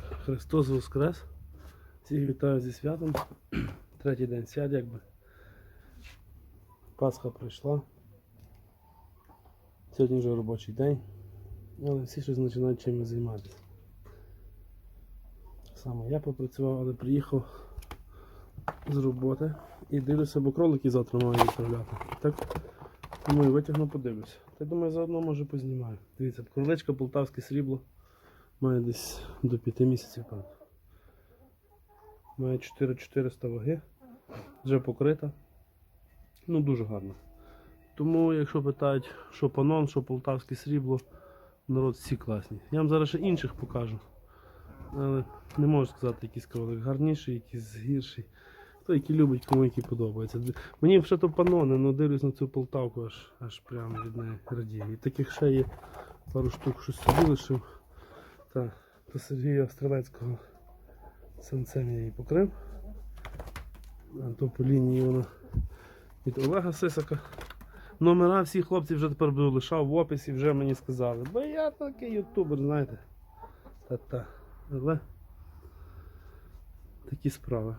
Христос Воскрес. Всіх вітаю зі святом. Третій день свят якби. Пасха прийшла. Сьогодні вже робочий день. Але всі щось починають чимось займатися. Само я попрацював, але приїхав з роботи і дивлюся, бо кролики завтра маю відправляти. Так, думаю, витягну, подивлюся. Та думаю, заодно може познімаю. Дивіться, кроличка полтавське срібло. Має десь до 5 місяців. Має 4400 ваги. Вже покрита. Ну, дуже гарно. Тому, якщо питають, що панон, що полтавське срібло, народ всі класні. Я вам зараз ще інших покажу. Але не можу сказати, якийсь кролик гарніший, якийсь гірший. Хто який любить, кому який подобається. Мені вже то панони, але дивлюсь на цю полтавку, аж, аж прямо від неї радію. І таких ще є пару штук, що собі лишив. Так, до Сергія Стрелецького самцем я її покрив. По лінії вона від Олега Сисака. Номера всі хлопці вже тепер буду лишав в описі, вже мені сказали. Бо я такий ютубер, знаєте. Та-та. Але такі справи.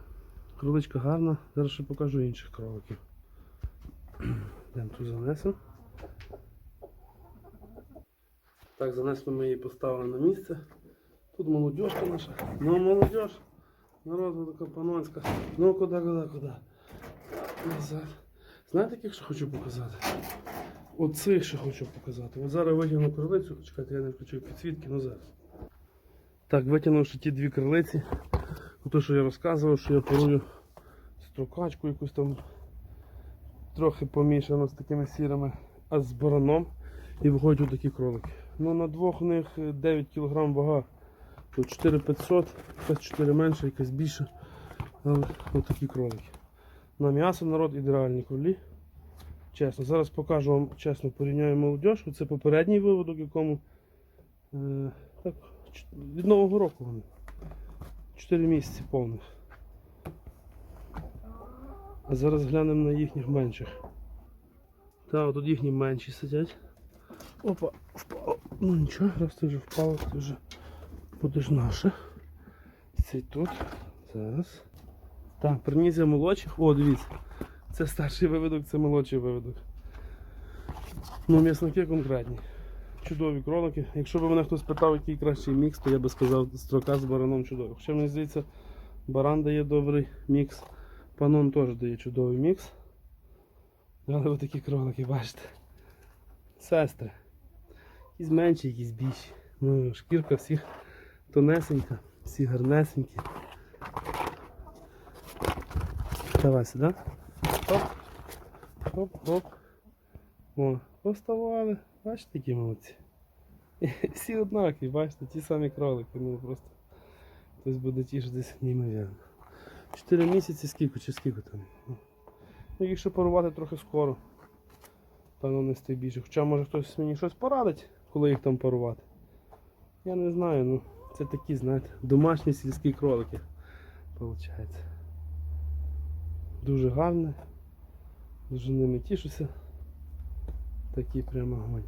Кроличка гарна, зараз ще покажу інших кроликів. Йдемо тут занесемо. Так, занесли ми її поставили на місце. Тут молодежка наша. Ну, молодежь. Народ така панонська. Ну куди, куди, куди? Назад. Знаєте, яких ще хочу показати? Оцих ще хочу показати. От зараз витягну крилицю. Чекайте, я не включив підсвітки, ну зараз. Так, витягнувши ті дві крилиці. Ото, що я розказував, що я порую строкачку якусь там трохи помішано з такими сірими, а з бараном. І виходять такі кролики. Ну на двох у них е, 9 кг вага. Тут 4500, якась 4 менше, якась більше. Але отакі кролики. На м'ясо народ ідеальні кролі. Чесно, зараз покажу вам чесно порівняю молодіжку. Це попередній виводок, якому е, так, від Нового року вони. 4 місяці повних. А зараз глянемо на їхніх менших. Так, тут їхні менші сидять. Опа, впало. Ну нічого, раз ти вже впало, ти вже будеш наше. Цей тут. Зараз. Так, приніс я молодших. О, дивіться. Це старший виводок, це молодший виводок. Ну, м'ясники конкретні. Чудові кролики. Якщо б мене хтось питав, який кращий мікс, то я би сказав строка з бараном чудовий. Хоча мені здається, баран дає добрий мікс. Панон теж дає чудовий мікс. Але ви такі кролики, бачите. Сестри. Якісь менші, якісь більші. Ну, шкірка всіх тонесенька, всі гарнесенькі. Давай сюди. Хоп. Хоп-хоп. О, поставали. Бачите, які молодці. Всі однакові, бачите, ті самі кролики. Ну просто хтось буде тішитися неймовірно. Чотири місяці скільки чи скільки там. Ну, їх ще парувати трохи скоро. Певно не стає більше. Хоча може хтось мені щось порадить, коли їх там парувати. Я не знаю, ну це такі, знаєте, домашні сільські кролики. Получається. Дуже гарне. Дуже ними тішуся. Такий прямо огонь.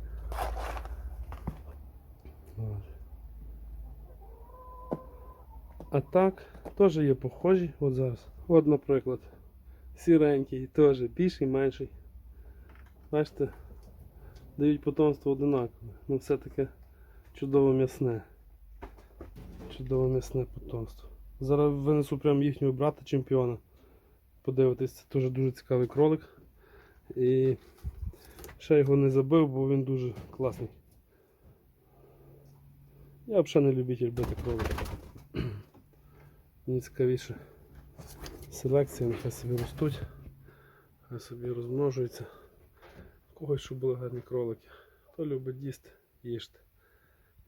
А так, теж є похожі. От зараз. От, наприклад, сіренький, теж більший, менший. Бачите, дають потомство одинакове. Ну все таке чудово м'ясне. Чудово м'ясне потомство. Зараз винесу прямо їхнього брата чемпіона. Подивитись, це теж дуже цікавий кролик. І ще його не забив, бо він дуже класний. Я взагалі не любитель бити кролика. Мені цікавіше селекція, нехай собі ростуть, хай собі розмножуються. Когось, щоб були гарні кролики. Хто любить їсти, їжте.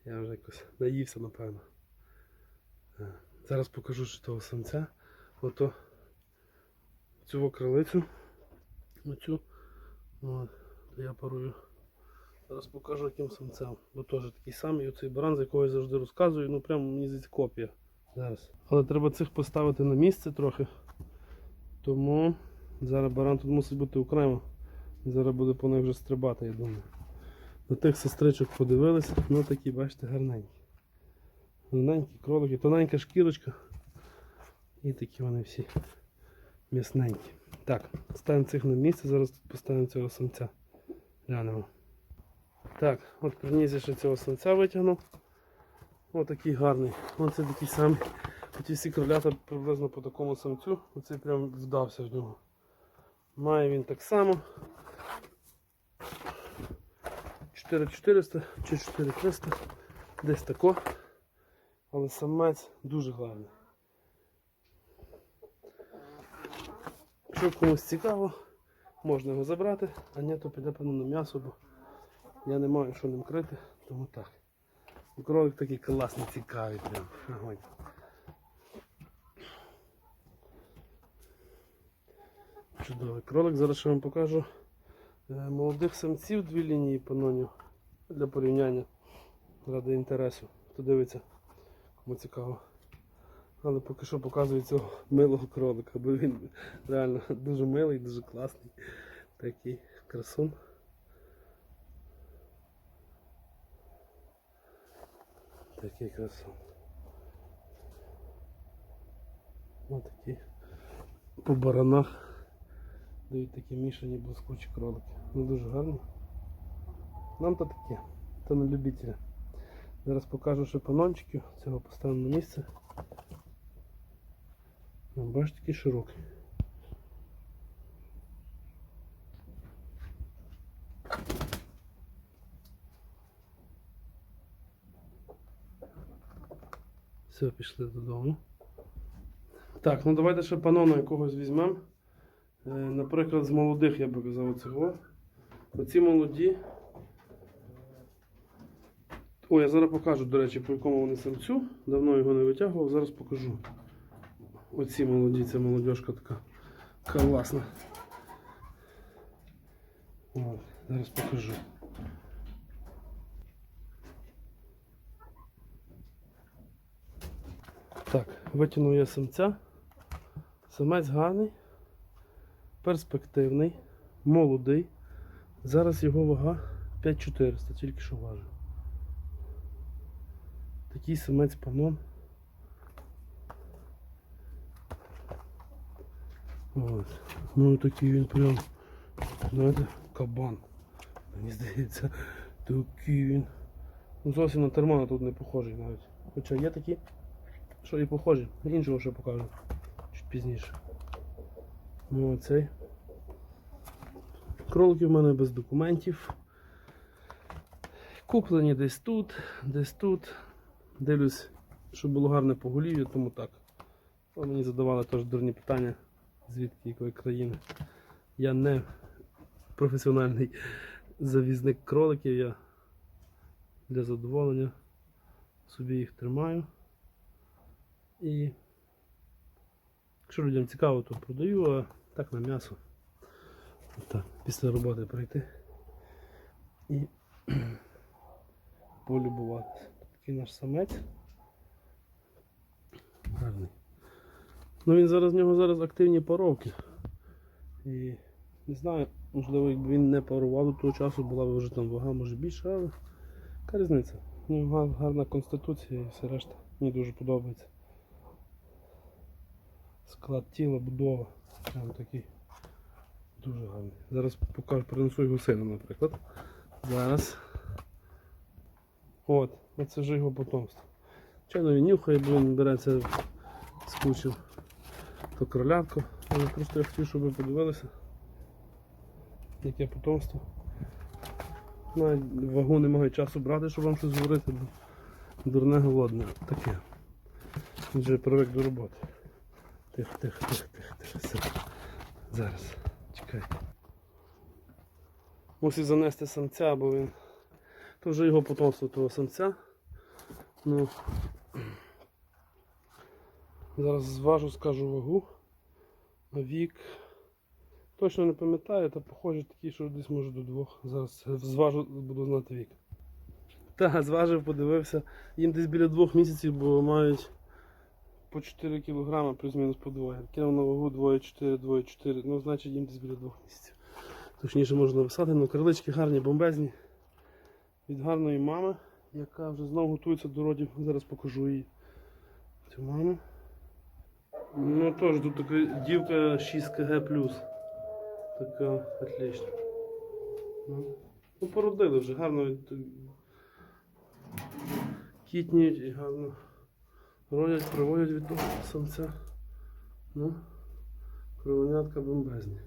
Я вже якось наївся, напевно. Е, Зараз покажу що того самця. Ото цю крилицю. Оцю. От, я парую. Зараз покажу яким самцем. Бо теж такий самий оцей баран, за якого я завжди розказую, ну прямо мені здається копія. Зараз. Але треба цих поставити на місце трохи. Тому зараз баран тут мусить бути окремо. Зараз буде по них вже стрибати, я думаю. До тих сестричок подивилися, ну такі, бачите, гарненькі. Тоненькі кролики, тоненька шкірочка. І такі вони всі м'ясненькі. Так, ставимо цих на місце, зараз тут поставимо цього самця. Глянемо. Так, от приніс ще цього самця витягнув. Ось такий гарний. Оце такий самий. Оті всі кролята приблизно по такому самцю. Оцей прям вдався в нього. Має він так само. 4400 чи 4300. Десь тако. Але самець дуже гарний. Якщо комусь цікаво, можна його забрати, а ні, то піде певно на м'ясо, бо я не маю що ним крити, тому так. Кролик такий класний, цікавий прям. Огонь. Чудовий кролик. Зараз ще вам покажу молодих самців дві лінії панонів для порівняння ради інтересу. Хто дивиться, кому цікаво. Але поки що показую цього милого кролика, бо він реально дуже милий, дуже класний. Такий красун. Такий красун. Ось такі по баранах дають такі мішані блискучі кролики. Ну дуже гарно. Нам то таке, то на любителя. Зараз покажу ще цього поставимо на місце. Бачите, такий широкий. Все, пішли додому. Так, ну давайте ще панона якогось візьмемо. Е, Наприклад, з молодих я би казав цього. Оці молоді. О, я зараз покажу, до речі, по якому вони самцю. Давно його не витягував, зараз покажу. Оці молоді, це молодіжка така класна. От, зараз покажу. Так, витягнув я самця. Самець гарний, перспективний, молодий. Зараз його вага 5400, тільки що важив. Такий самець панон. От. Ну такий він прям, знаєте, кабан. Мені здається, такий він. Ну зовсім на термана тут не похожий навіть. Хоча є такі, що і похожі. Іншого ще покажу. Чуть пізніше. Ну оцей. Кролики в мене без документів. Куплені десь тут, десь тут. Дивлюсь, щоб було гарне поголів'я, тому так. Мені задавали теж дурні питання, звідки якої країни. Я не професіональний завізник кроликів, я для задоволення собі їх тримаю. І якщо людям цікаво, то продаю, а так на м'ясо. Так, після роботи прийти і полюбуватися. Такий наш самець. Гарний. Ну він зараз в нього зараз активні паровки. І не знаю, можливо, якби він не парував до того часу, була б вже там вага, може більше, але яка різниця? У нього гар- гарна конституція і все решта. Мені дуже подобається. Склад тіла, будова. Прям такий дуже гарний. Зараз покажу, принесу його сину, наприклад. Зараз. От, оце вже його потомство. Чайно він нюхає, бо він береться скучив. То кролятко. Але просто я хотів, щоб ви подивилися. Яке потомство. Навіть вагу немає часу брати, щоб вам щось говорити, бо дурне голодне. Таке. Він вже привик до роботи. Тихо, тихо, тихо, тихо, тихо. Зараз. Чекайте. Мусить занести самця, бо він. То вже його потомство того самця. Ну, зараз зважу, скажу вагу. Вік. Точно не пам'ятаю, та похоже такі, що десь може до двох. Зараз зважу, буду знати вік. Та, зважив, подивився. Їм десь біля двох місяців, бо мають по 4 кг плюс-мінус по двоє. Кинув на вагу 2,4, 2,4. Ну, значить їм десь біля двох місяців. Точніше можна написати, ну крилички гарні, бомбезні. Від гарної мами. яка вже знову готується до родів. Зараз покажу її. Цю маму. Ну теж тут така дівка 6 кг плюс. Така отлично. Ну, ну породили вже, гарно кітніють і гарно родять, приводять від того самця. Ну, кровенятка бомбезні.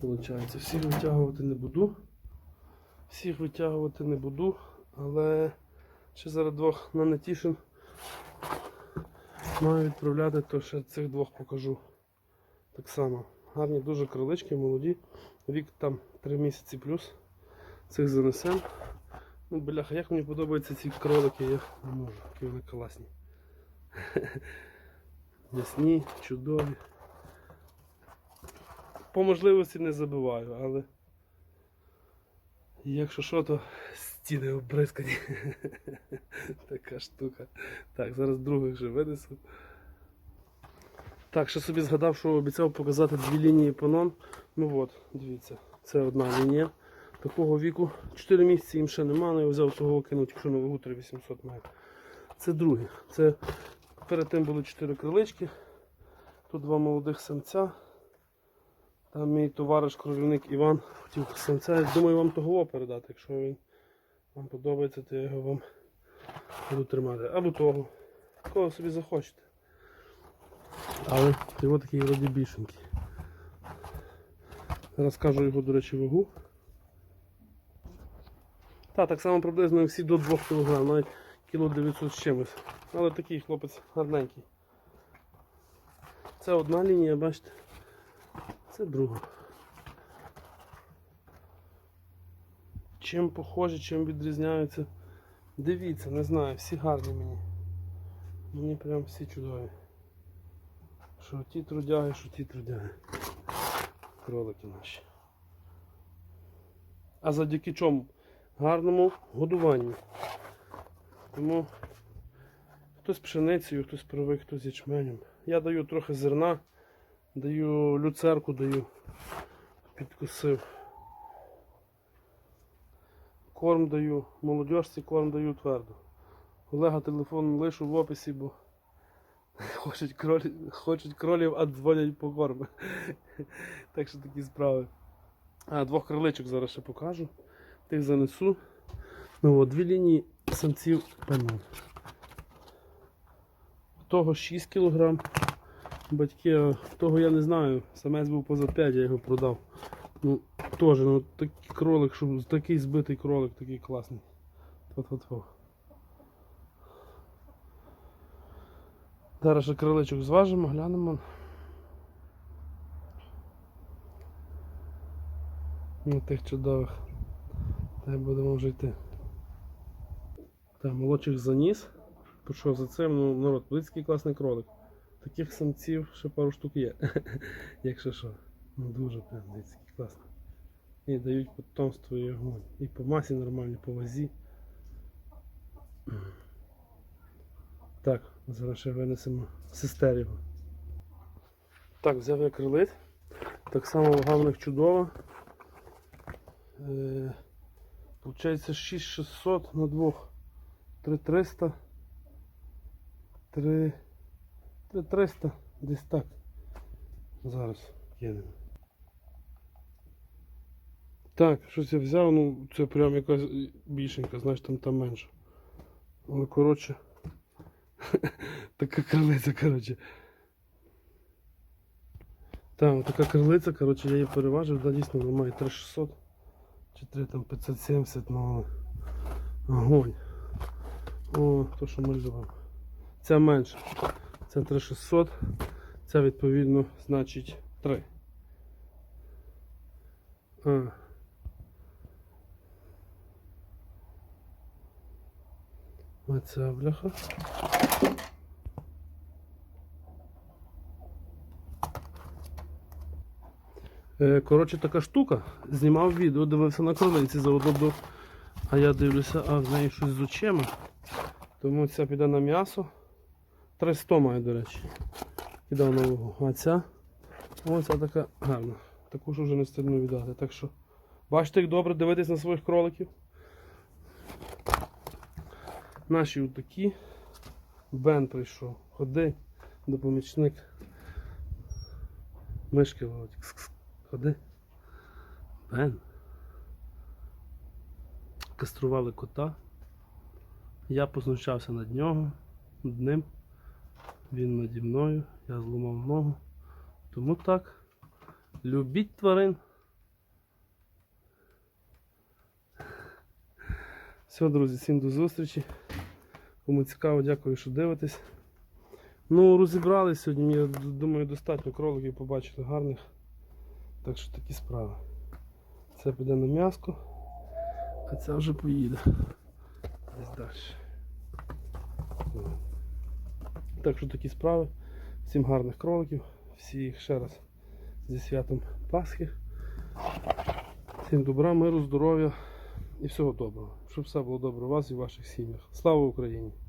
Получається, всіх витягувати не буду. Всіх витягувати не буду, але ще зараз двох на нетішин маю відправляти, то ще цих двох покажу. Так само. Гарні дуже крилички, молоді. Вік там 3 місяці плюс. Цих занесем. Ну, бляха, як мені подобаються ці кролики, я не можу, які вони класні. Ясні, чудові. По можливості не забиваю, але якщо що, то стіни обрискані. така штука. Так, зараз других вже винесу. Так, ще собі згадав, що обіцяв показати дві лінії панон. Ну от, дивіться, це одна лінія такого віку. 4 місяці їм ще нема, але я взяв того кинуть, якщо на вагу 3800 має. Це друге. Це перед тим були 4 крилички. Тут два молодих самця. Там мій товариш кровівник Іван хотів самця. Я думаю вам того передати. Якщо він вам подобається, то я його вам буду тримати. Або того. Кого собі захочете. Але його такий вроді більшенький. Зараз скажу його, до речі, вагу. Та, так само приблизно всі до 2 кг, навіть кіло 900 з чимось. Але такий хлопець гарненький. Це одна лінія, бачите. Це друга. Чим похожі, чим відрізняються. Дивіться, не знаю, всі гарні мені. Мені прям всі чудові. Що ті трудяги, що ті трудяги. Кролики наші. А завдяки чому? Гарному годуванню. Тому хтось пшеницею, хтось привик, хтось ячменем. Я даю трохи зерна, даю люцерку, даю, підкосив. Корм даю, молодіжці корм даю твердо. Олега телефон лишу в описі, бо хочуть, кролі, хочуть кролів, а дзвонять по корм. так що такі справи. А, двох криличок зараз ще покажу. Тих занесу. Ну от, дві лінії самців пенон. Того 6 кг. Батьки, того я не знаю. Самець був поза 5, я його продав. Ну, теж, ну такий кролик, що такий збитий кролик, такий класний. Тьфу-тьфу-тьфу. Зараз ще криличок зважимо, глянемо. Ну, тих чудових. Та будемо вже йти. Так, молодших заніс. Пішов за цим, ну народ, близький класний кролик. Таких самців ще пару штук є. Якщо що. Ну дуже прям близький, класно. І дають потомство і огонь. І по масі нормальні, по вазі. Так, зараз ще винесемо сестерів. Так, взяв я крилит. Так само вага в них чудова. Е, Получається 6600 на двох. 3300. 3 3300. Десь так. Зараз кинемо. Так, щось я взяв, ну це прям якась більшенька, знаєш, там там менше. Але коротше. така крилиця, коротше. Так, така крилиця, коротше, я її переважив, да, дійсно вона має 3600 чи 3 там 570, ну огонь. О, то що ми любимо. Ця менша. Це 3600, ця відповідно значить 3. А. Оця бляха. Коротше, така штука. Знімав відео, дивився на кролиці заодно до. А я дивлюся, а в неї щось з очима. Тому ця піде на м'ясо. 300 має, до речі. Кидав на вагу. А ця оця така гарна. Таку ж вже не стидно віддати. Так що бачите, як добре дивитись на своїх кроликів. Наші отакі. Бен прийшов. Ходи, допомічник. Мишки ловить. Ходи. Бен. Кастрували кота. Я познущався над нього, над ним. Він наді мною, я зламав ногу. Тому так. Любіть тварин. Все, друзі, всім до зустрічі. Кому цікаво, дякую, що дивитесь. Ну, розібрались сьогодні, я думаю, достатньо кроликів побачили гарних. Так що такі справи. Це піде на м'яско, а це вже поїде. Десь далі. Так що такі справи. Всім гарних кроликів. Всіх ще раз зі святом Пасхи. Всім добра, миру, здоров'я і всього доброго. Щоб все було добре у вас і в ваших сім'ях. Слава Україні!